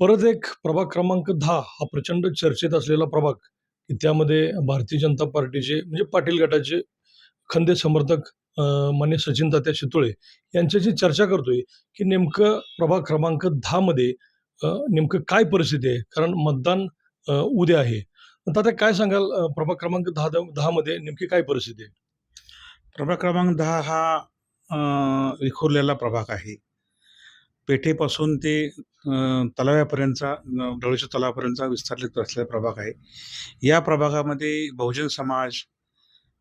परत एक प्रभाग क्रमांक दहा हा प्रचंड चर्चेत असलेला प्रभाग की त्यामध्ये भारतीय जनता पार्टीचे म्हणजे पाटील गटाचे खंदे समर्थक मान्य सचिन तात्या शितोळे यांच्याशी चर्चा करतोय की नेमकं प्रभाग क्रमांक दहामध्ये नेमकं काय परिस्थिती आहे? कारण मतदान उद्या आहे. तात्या काय सांगाल प्रभाग क्रमांक दहा दहामध्ये नेमकी काय परिस्थिती आहे? प्रभाग क्रमांक दहा हा विखुरलेला प्रभाग आहे. पेठेपासून ते तलाव्यापर्यंतचा अ, डोळेश्वर तलावापर्यंतचा विस्तारित असलेला प्रभाग आहे. या प्रभागामध्ये बहुजन समाज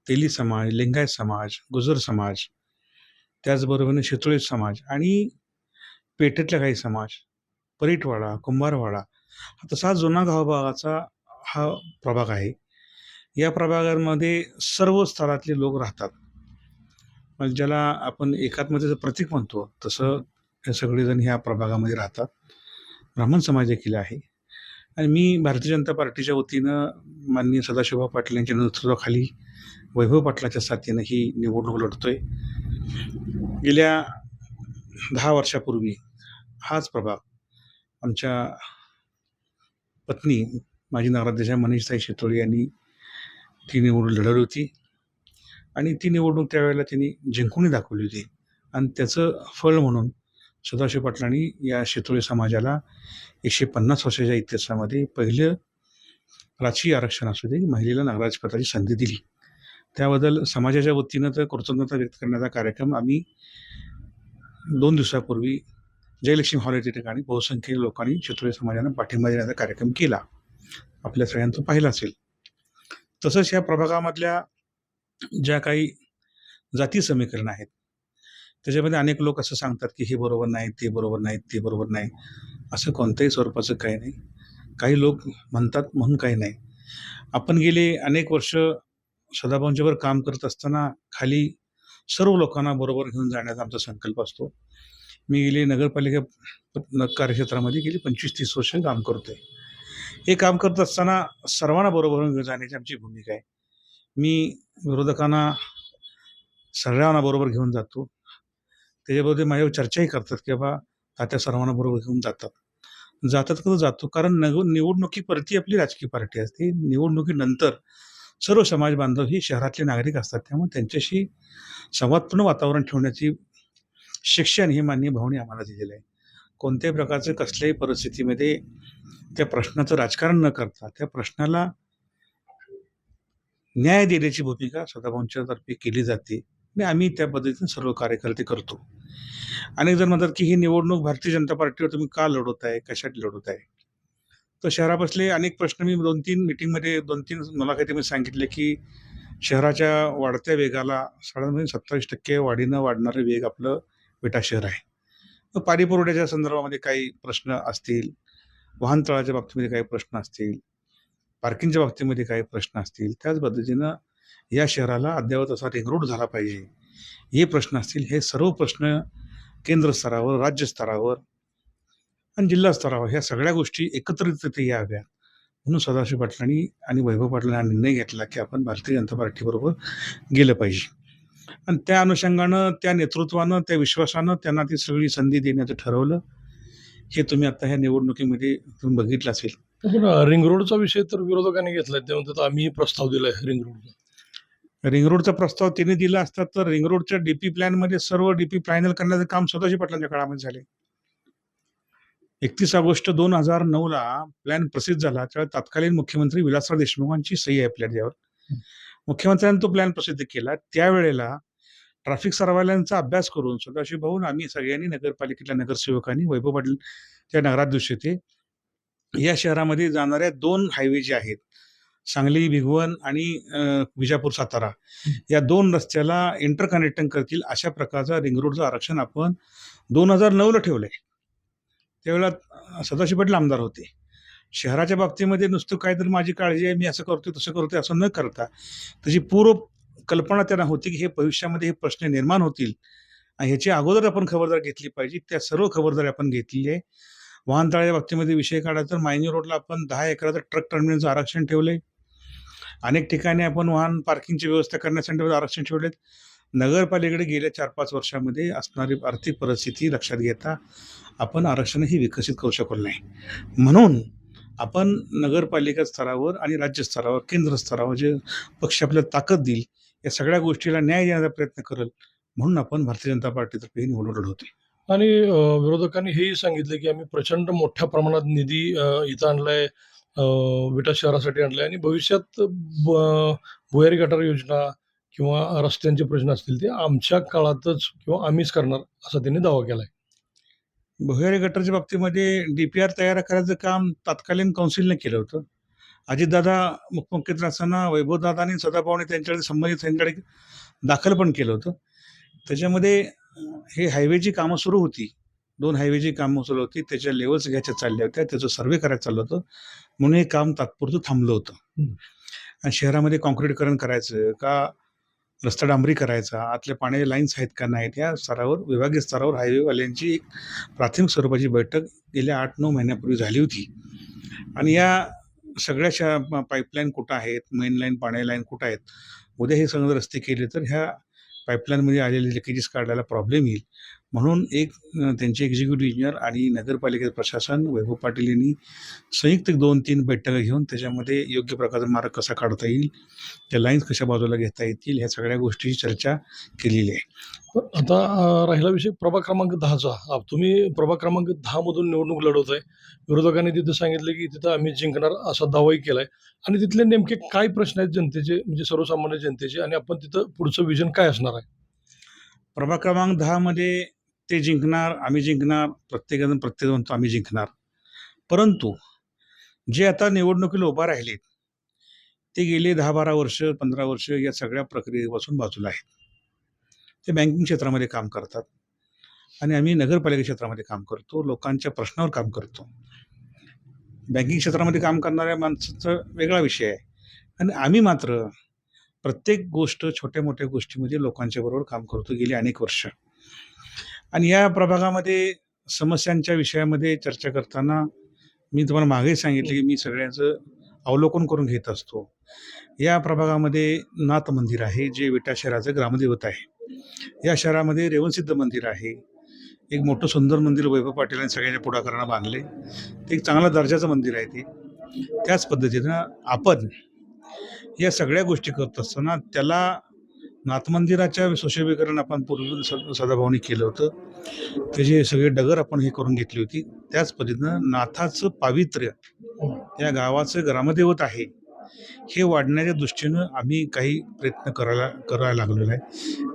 तेली समाज लिंगायत समाज गुजर समाज त्याचबरोबरीने शितोळे समाज आणि पेठेतल्या काही समाज परीटवाडा कुंभारवाडा हा तसा जुना गावभागाचा हा प्रभाग आहे. या प्रभागामध्ये सर्व स्तरातले लोक राहतात. ज्याला आपण एकात्मतेचं प्रतीक म्हणतो तसं सगळेजण ह्या प्रभागामध्ये राहतात. ब्राह्मण समाज देखील आहे. आणि मी भारतीय जनता पार्टीच्या वतीनं माननीय सदाशिवभाऊ पाटील यांच्या नेतृत्वाखाली वैभव पाटलाच्या साथीनं ही निवडणूक लढतोय. गेल्या दहा वर्षापूर्वी हाच प्रभाग आमच्या पत्नी माजी नगराध्यक्ष मनीषताई शेतोळी यांनी ती निवडणूक लढवली होती. आणि ती निवडणूक त्यावेळेला त्यांनी जिंकूनही दाखवली होती. आणि त्याचं फळ म्हणून सदाशिव पाटलांनी या शेतोळे समाजाला एकशे पन्नास वर्षाच्या इतिहासामध्ये पहिलं राजकीय आरक्षण असू दे महिलेला नागराजपदाची संधी दिली. त्याबद्दल समाजाच्या वतीनं तर कृतज्ञता व्यक्त करण्याचा कार्यक्रम आम्ही दोन दिवसापूर्वी जयलक्ष्मी हॉल या ठिकाणी बहुसंख्य लोकांनी शितोळे समाजानं पाठिंबा देण्याचा कार्यक्रम केला. आपल्या सगळ्यांचं पाहिलं असेल. तसंच या प्रभागामधल्या ज्या काही जाती समीकरण आहेत त्याच्यामध्ये अनेक लोक असं सांगतात की हे बरोबर नाही ते बरोबर नाही ते बरोबर नाही. असं कोणत्याही स्वरूपाचं काही नाही. काही लोक म्हणतात म्हणून काही नाही. आपण गेले अनेक वर्ष सदाभाऊंच्यावर काम करत असताना खाली सर्व लोकांना बरोबर घेऊन जाण्याचा आमचा संकल्प असतो. मी गेले नगरपालिका कार्यक्षेत्रामध्ये गेली पंचवीस तीस वर्ष काम करतोय. हे काम करत असताना सर्वांना बरोबर घेऊन जाण्याची आमची भूमिका आहे. मी विरोधकांना सगळ्यांना बरोबर घेऊन जातो. त्याच्याबरोबर माझ्यावर चर्चाही करतात की बाबा तात्या सर्वांना बरोबर घेऊन जातात. जातात कसं जातो? कारण नग निवडणुकीपरती आपली राजकीय पार्टी असते. निवडणुकीनंतर सर्व समाज बांधव ही शहरातले नागरिक असतात. त्यामुळे त्यांच्याशी संवादपूर्ण वातावरण ठेवण्याची शिक्षण ही माननीय भावने आम्हाला दिलेलं आहे. कोणत्याही प्रकारचं कसल्याही परिस्थितीमध्ये त्या प्रश्नाचं राजकारण न करता त्या प्रश्नाला न्याय देण्याची भूमिका सदाभाऊंच्या तर्फे केली जाते. आणि आम्ही त्या पद्धतीने सर्व कार्यकर्ते करतो. अनेक जण म्हणतात की ही निवडणूक भारतीय जनता पार्टीवर तुम्ही का लढवत आहे कशासाठी लढवत आहे तर शहरापासले अनेक प्रश्न मी दोन तीन मिटिंगमध्ये दोन तीन मुलाखतीमध्ये सांगितले की शहराच्या वाढत्या वेगाला साधारण सत्तावीस टक्के वाढीनं वाढणारं वेग आपलं विटा शहर आहे. मग पाणी पुरवठ्याच्या संदर्भामध्ये काही प्रश्न असतील वाहनतळाच्या बाबतीमध्ये काही प्रश्न असतील पार्किंगच्या बाबतीमध्ये काही प्रश्न असतील त्याच पद्धतीनं या शहराला अद्ययावत असा रिंगरोड झाला पाहिजे. हे प्रश्न असतील हे सर्व प्रश्न केंद्र स्तरावर राज्य स्तरावर आणि जिल्हा स्तरावर ह्या सगळ्या गोष्टी एकत्रित तिथे याव्या. म्हणून सदाशिव पाटलांनी आणि वैभव पाटलांनी हा निर्णय घेतला की आपण भारतीय जनता पार्टीबरोबर गेलं पाहिजे. आणि त्या अनुषंगानं त्या नेतृत्वानं त्या विश्वासानं त्यांना ती सगळी संधी देण्याचं ठरवलं. हे तुम्ही आता ह्या निवडणुकीमध्ये तुम्ही बघितलं असेल. रिंग रोडचा विषय तर विरोधकांनी घेतला त्यामुळे आम्ही प्रस्ताव दिलाय रिंग रोडचा रिंग रोडचा प्रस्ताव त्यांनी दिला असता तर रिंग रोडच्या डीपी प्लॅनमध्ये सर्व डीपी फायनल करण्याचं काम स्वतःच्या पाटलांच्या काळामध्ये झाले. एकतीस ऑगस्ट दोन हजार नऊला प्लॅन प्रसिद्ध झाला. त्यावेळेला तत्कालीन मुख्यमंत्री विलासराव देशमुखांची सही आहे प्लॅन मुख्यमंत्र्यांनी तो प्लॅन प्रसिद्ध केला. त्यावेळेला ट्रॅफिक सर्वायलन्सचा अभ्यास करून सदाशिव भाऊन आम्ही सगळ्यांनी नगरपालिकेतल्या नगरसेवकांनी वैभव पाटील त्या नगराध्यक्ष होते. या शहरामध्ये जाणाऱ्या दोन हायवे जे आहेत सांगली भिगवण आणि विजापूर सातारा या दोन रस्त्याला इंटरकनेक्टिंग करतील अशा प्रकारचा रिंग रोडचं आरक्षण आपण दोन हजार नऊला ठेवलंय. त्यावेळेला अं, सदाशिव पाटील आमदार होते. शहराच्या बाबतीमध्ये नुसतं काहीतरी माझी काळजी आहे मी असं करतोय तसं करतोय असं न करता त्याची पूर्व कल्पना त्यांना होती की हे भविष्यामध्ये हे प्रश्न निर्माण होतील. आणि ह्याची अगोदर आपण खबरदारी घेतली पाहिजे त्या सर्व खबरदारी आपण घेतलेली आहे. वाहनतळाच्या बाबतीमध्ये विषय काढायचा तर मायनी रोडला आपण दहा एकराचं ट्रक टर्मिनलचं आरक्षण ठेवलंय. अनेक ठिकाणी आपण वाहन पार्किंगची व्यवस्था करण्यासाठी आरक्षण ठेवलेत. नगरपालिकेकडे गेल्या चार पाच वर्षामध्ये असणारी आर्थिक परिस्थिती लक्षात घेता आपण आरक्षणही विकसित करू शकलो नाही. म्हणून आपण नगरपालिका स्तरावर आणि राज्य स्तरावर केंद्र स्तरावर जे पक्ष आपल्याला ताकद देईल या सगळ्या गोष्टीला न्याय देण्याचा प्रयत्न करेल म्हणून आपण भारतीय जनता पार्टीतर्फे ही निवडणूक आणि विरोधकांनी हेही सांगितलं की आम्ही प्रचंड मोठ्या प्रमाणात निधी इथं आणलाय. विटा शहरासाठी आणलाय आणि भविष्यात ब- भुयारी गटार योजना किंवा रस्त्यांचे प्रश्न असतील ते आमच्या काळातच किंवा आम्हीच करणार असा त्यांनी दावा केलाय. भुयारी गटारच्या बाबतीमध्ये डी पी आर तयार करायचं काम तत्कालीन कौन्सिलने केलं होतं. अजितदादा मुख्यमंत्री असताना वैभवदादा आणि सदाभाऊने त्यांच्याकडे संबंधित त्यांच्याकडे दाखल पण केलं होतं. त्याच्यामध्ये हे हायवेची कामं सुरू होती. दोन हायवेची कामं सुरू होती त्याच्या लेवल्स घ्यायच्या चालल्या होत्या त्याचं सर्वे करायचं चाललं होतं. म्हणून हे काम तात्पुरतं थांबलं होतं. आणि शहरामध्ये कॉन्क्रीटीकरण करायचं का रस्ता डांबरी करायचा आतल्या पाण्याच्या लाईन्स आहेत का नाहीत या स्तरावर विभागीय स्तरावर हायवेवाल्यांची एक प्राथमिक स्वरूपाची बैठक गेल्या आठ नऊ महिन्यापूर्वी झाली होती. आणि या सगळ्या शा पाईपलाईन कुठं आहेत मेन लाईन पाण्या लाईन कुठं आहेत उद्या हे सगळे रस्ते केले तर ह्या पाईपलाईनमध्ये आलेले लिकेजेस काढायला प्रॉब्लेम येईल. म्हणून एक त्यांचे एक्झिक्युटिव्ह इंजिनियर आणि नगरपालिकेचं प्रशासन वैभव पाटील यांनी संयुक्त दोन तीन बैठका घेऊन त्याच्यामध्ये योग्य प्रकारचा मार्ग कसा काढता येईल त्या लाईन्स कशा बाजूला घेता येतील ह्या सगळ्या गोष्टीची चर्चा केलेली आहे. आता राहिला विषय प्रभाग क्रमांक दहाचा. तुम्ही प्रभाग क्रमांक दहा मधून निवडणूक लढवत आहे विरोधकांनी तिथं सांगितलं की तिथं आम्ही जिंकणार असा दावाही केलाय. आणि तिथले नेमके काय प्रश्न आहेत जनतेचे म्हणजे सर्वसामान्य जनतेचे आणि आपण तिथं पुढचं विजन काय असणार आहे? प्रभाग क्रमांक दहामध्ये ते जिंकणार आम्ही जिंकणार प्रत्येकजण प्रत्येक म्हणतो आम्ही जिंकणार. परंतु जे आता निवडणुकीला उभा राहिलेत ते गेले दहा बारा वर्ष पंधरा वर्ष या सगळ्या प्रक्रियेपासून बाजूला आहेत. ते बँकिंग क्षेत्रामध्ये काम करतात. आणि आम्ही नगरपालिका क्षेत्रामध्ये काम करतो लोकांच्या प्रश्नावर काम करतो. बँकिंग क्षेत्रामध्ये काम करणाऱ्या माणसाचा वेगळा विषय आहे. आणि आम्ही मात्र प्रत्येक गोष्ट छोट्या मोठ्या गोष्टीमध्ये लोकांच्या बरोबर काम करतो गेली अनेक वर्ष. आणि या प्रभागामध्ये समस्यांच्या विषयामध्ये चर्चा करताना मी तुम्हाला मागे सांगितले की मी सगळ्यांचं अवलोकन करून घेत असतो. या प्रभागामध्ये नाथ मंदिर आहे जे विटा शहराचं ग्रामदैवत आहे. या शहरामध्ये रेवणसिद्ध मंदिर आहे. एक मोठं सुंदर मंदिर वैभव पाटील आणि सगळ्यांच्या पुढाकारानं बांधले ते एक चांगल्या दर्जाचं मंदिर आहे ते. त्याच पद्धतीनं आपण या सगळ्या गोष्टी करत असताना त्याला नाथमंदिराच्या सुशोभीकरण आपण पूर्वी स- सदाभाऊनी केलं होतं. त्याचे सगळे डगर आपण हे करून घेतली होती त्याच पद्धतीनं नाथाचं पावित्र्य या गावाचं ग्रामदैवत आहे हे वाढण्याच्या दृष्टीनं आम्ही काही प्रयत्न करायला करायला लागलेलो आहे.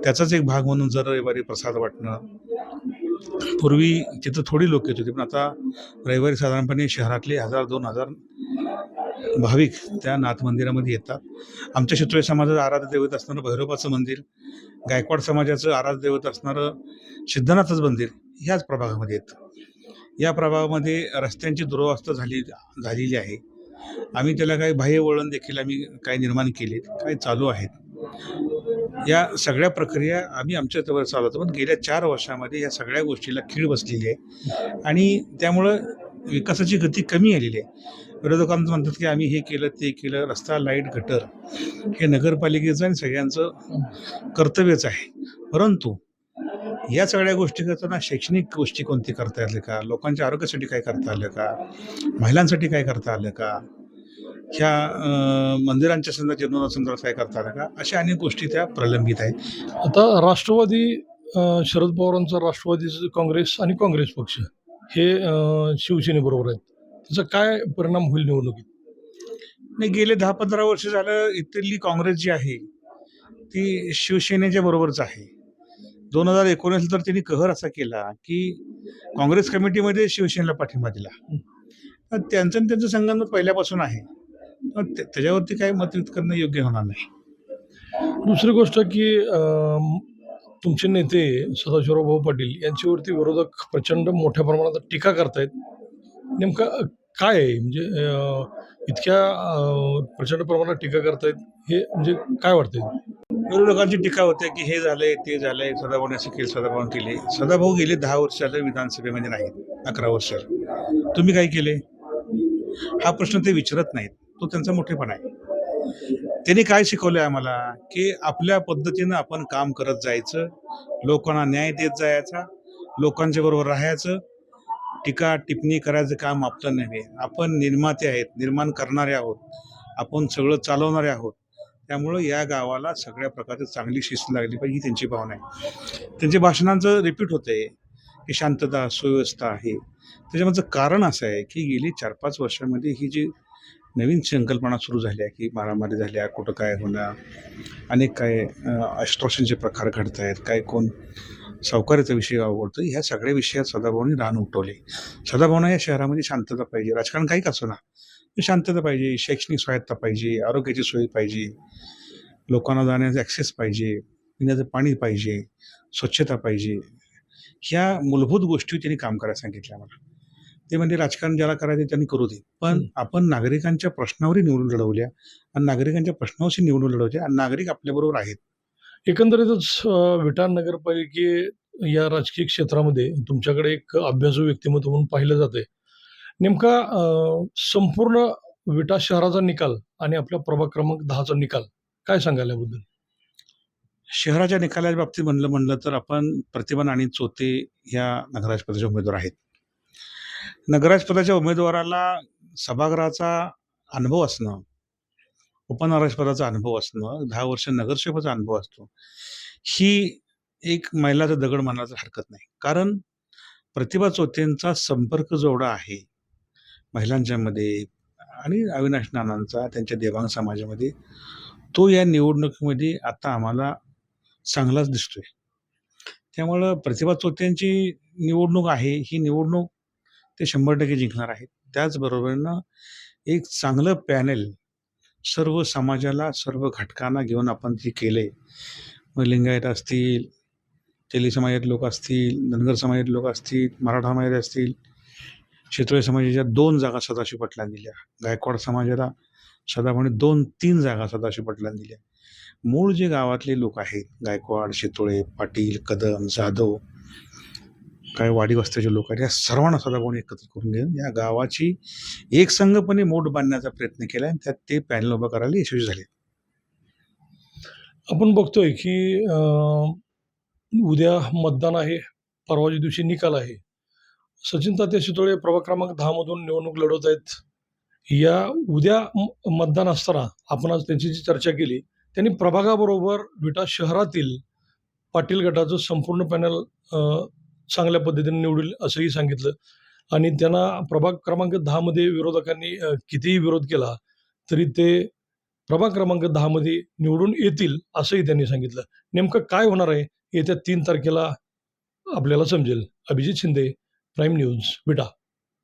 त्याचाच एक भाग म्हणून जर रविवारी प्रसाद वाटणं पूर्वी तिथं थोडी लोक येत होती पण आता रविवारी साधारणपणे शहरातले हजार दोन हजार भाविक त्या नाथ मंदिरामध्ये येतात. आमच्या शितोळे समाजाचं आराध्य दैवत असणारं भैरोबाचं मंदिर गायकवाड समाजाचं आराध्य दैवत असणारं सिद्धनाथचं मंदिर ह्याच प्रभागामध्ये येतं. या प्रभागामध्ये रस्त्यांची दुरवस्था झाली झालेली आहे. आम्ही त्याला काही बाह्य वळण देखील आम्ही काही निर्माण केलेत काही चालू आहेत. या सगळ्या प्रक्रिया आम्ही आमच्या जवळ चालवतो. पण गेल्या चार वर्षामध्ये या सगळ्या गोष्टीला खीळ बसलेली आहे. आणि त्यामुळं विकासाची गती कमी आलेली आहे. विरोधकांचं म्हणतात की आम्ही हे केलं ते केलं रस्ता लाइट गटर हे नगरपालिकेचं आणि सगळ्यांचं कर्तव्यच आहे. परंतु या सगळ्या गोष्टी करताना शैक्षणिक गोष्टी कोणती करता आल्या का? लोकांच्या आरोग्यासाठी काय करता आलं का? महिलांसाठी काय करता आलं का? ह्या मंदिरांच्या संदर्भात जीर्णोद्धारासंदर्भात काय करता आलं का? अशा अनेक गोष्टी त्या प्रलंबित आहेत. आता राष्ट्रवादी शरद पवारांचा राष्ट्रवादी काँग्रेस आणि काँग्रेस पक्ष. हे शिवसेनेबरोबर आहेत. त्याचा काय परिणाम होईल निवडणुकीत? नाही गेले दहा पंधरा वर्ष झालं इथली काँग्रेस जी आहे ती शिवसेनेच्या बरोबरच आहे. दोन हजार एकोणीस तर त्यांनी कहर असा केला की काँग्रेस कमिटीमध्ये शिवसेनेला पाठिंबा दिला. त्यांचं आणि त्यांचं संगणमत पहिल्यापासून आहे. त्याच्यावरती काय मत व्यक्त करणं योग्य होणार नाही. दुसरी गोष्ट की तुमचे नेते सदाशिवराव भाऊ पाटील यांच्यावरती विरोधक प्रचंड मोठ्या प्रमाणात टीका करतायत. नेमका काय आहे? म्हणजे इतक्या प्रचंड प्रमाणात टीका करतायत हे म्हणजे काय वाटतंय? विरोधकांची टीका होते की हे झालंय ते झालंय सदाभाऊने असं केलं सदाभाऊ केले. सदाभाऊ गेले दहा वर्ष झालं विधानसभेमध्ये म्हणजे नाहीत अकरा वर्ष. तुम्ही काय केले? हा प्रश्न ते विचारत नाहीत. तो त्यांचा मोठेपणा आहे. त्यांनी काय शिकवलंय आम्हाला? की आपल्या पद्धतीनं आपण काम करत जायचं लोकांना न्याय देत जायचा लोकांच्या बरोबर राहायचं टीका टिप्पणी करायचं काम आपलं नव्हे. आपण निर्माते आहेत निर्माण करणारे आहोत आपण सगळं चालवणारे आहोत. त्यामुळं या गावाला सगळ्या प्रकारची चांगली शिस्त लागली पाहिजे ही त्यांची भावना आहे. त्यांच्या भाषणांचं रिपीट होतं आहे की शांतता सुव्यवस्था आहे. त्याच्यामागचं कारण असं आहे की गेली चार पाच वर्षामध्ये ही जी नवीन संकल्पना सुरू झाल्या की मारामारी झाल्या कुठं काय होणार? अनेक काय ॲस्ट्रॉशनचे प्रकार घडत आहेत काय कोण सावकाराचा विषय आवडतो ह्या सगळ्या विषयात सदाभाऊनी रान उठवले. सदाभाऊना या शहरामध्ये शांतता पाहिजे. राजकारण काही का ना शांतता पाहिजे शैक्षणिक स्वायत्ता पाहिजे आरोग्याची सोय पाहिजे लोकांना जाण्याचा ॲक्सेस पाहिजे पिण्याचं पाणी पाहिजे स्वच्छता पाहिजे. ह्या मूलभूत गोष्टी त्यांनी काम करायला सांगितल्या मला. ते म्हणजे राजकारण ज्याला करायचं त्यांनी करू दे. पण. आपण नागरिकांच्या प्रश्नावरही निवडून लढवल्या आणि नागरिकांच्या प्रश्नावरशी निवडून लढवल्या आणि नागरिक आपल्याबरोबर आहेत. एकंदरीतच अं, विटाळ नगरपालिके या राजकीय क्षेत्रामध्ये तुमच्याकडे एक अभ्यासू व्यक्तिमत्व म्हणून पाहिलं जाते नेमका संपूर्ण विटा शहराचा निकाल आणि आपल्या प्रभाग क्रमांक दहाचा निकाल काय सांगाल याबद्दल? शहराच्या निकालाच्या बाबतीत म्हणलं म्हणलं तर आपण प्रतिभा आणि चोते ह्या नगराजपदाचे उमेदवार आहेत. नगराजपदाच्या उमेदवाराला सभागृहाचा अनुभव असणं उपनगराजपदाचा अनुभव असणं दहा वर्ष नगरसेवकाचा अनुभव असतो ही एक मैलाचा दगड मानायला हरकत नाही. कारण प्रतिभा चोतेंचा संपर्क जेवढा आहे महिलांच्या मध्ये आणि अविनाश नानांचा त्यांच्या देवांग समाजामध्ये तो या निवडणुकीमध्ये आता आम्हाला चांगलाच दिसतोय. त्यामुळं प्रतिभा चोत्यांची निवडणूक आहे ही निवडणूक ते शंभर टक्के जिंकणार आहेत. त्याचबरोबरीनं एक चांगलं पॅनेल सर्व समाजाला सर्व घटकांना घेऊन आपण ते केले मग लिंगायत असतील तेली समाजात लोक असतील धनगर समाजात लोक असतील मराठा समाजात असतील क्षेत्रीय समाजाच्या दोन जागा सदाशिव पाटलांनी दिल्या. गायकवाड समाजाला सदाभाऊने दोन तीन जागा सदाशिव पाटलांनी दिल्या. मूळ जे गावातले लोक आहेत गायकवाड शितोळे पाटील कदम जाधव काय वाडी वस्त्याचे लोक आहेत. या सर्वांना सदाभाऊने एकत्र करून घेऊन या गावाची एकसंघपणे मोठ बांधण्याचा प्रयत्न केला आणि त्यात ते पॅनल उभं करायला यशस्वी झाले. आपण बघतोय की उद्या मतदान आहे परवाच्या दिवशी निकाल आहे. सचिन तात्या शितोळे प्रभाग क्रमांक दहा मधून निवडणूक लढवत आहेत. या उद्या मतदान असताना आपण आज त्यांची जी चर्चा केली. त्यांनी प्रभागाबरोबर विटा शहरातील पाटील गटाचं संपूर्ण पॅनल चांगल्या पद्धतीने निवडेल असंही सांगितलं. आणि त्यांना प्रभाग क्रमांक दहामध्ये विरोधकांनी कितीही विरोध केला तरी ते प्रभाग क्रमांक दहामध्ये निवडून येतील असंही त्यांनी सांगितलं. नेमकं काय होणार आहे? येत्या तीन तारखेला आपल्याला समजेल. Abhijit Shinde prime news Vita.